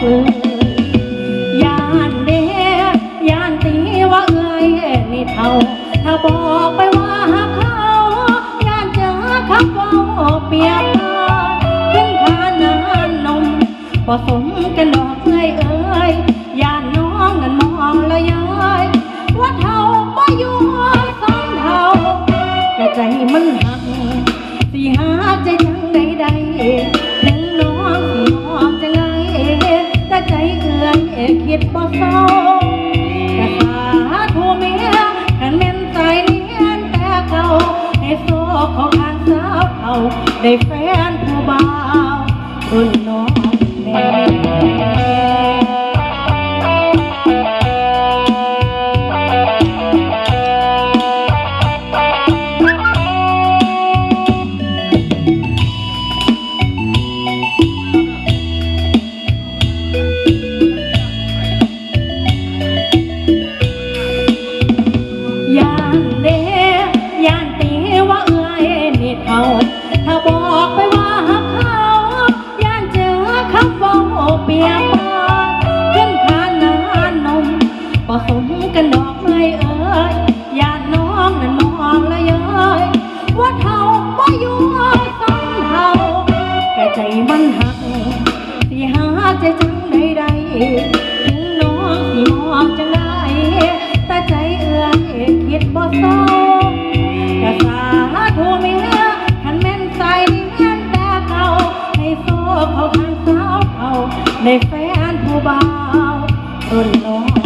อยยานเดยานตีว่าเอ้ยนี่เท่า ถ้าบอกไปว่าหักเขายานเจอคำเว่าเปียบปานขึ้นทานานนมผสมกันดอกเอ้ยเอ้ยยานน้องนั้นมองละย้อยว่าเท่าบ่อยู่สองเท่าแต่ใจมันหักสิหาใจจังใดใด ใจเอื้อนเอคิดบ่เศร้าแต่สาธุเมียกันเม่นใจเนียนแต่เก่าให้โซ่ของทางสาวเขาได้แฟนผู้บ่าวรุ่น องจังได้แต่ใจเอื้อนเอกคิดบ่เศร้ากะสาทูไม่เงือกขันแม่นใส่เนียนแต่เก่าให้โซ่เขาทางสาวเขาในแฟนผู้บ่าวรุ่นน้อง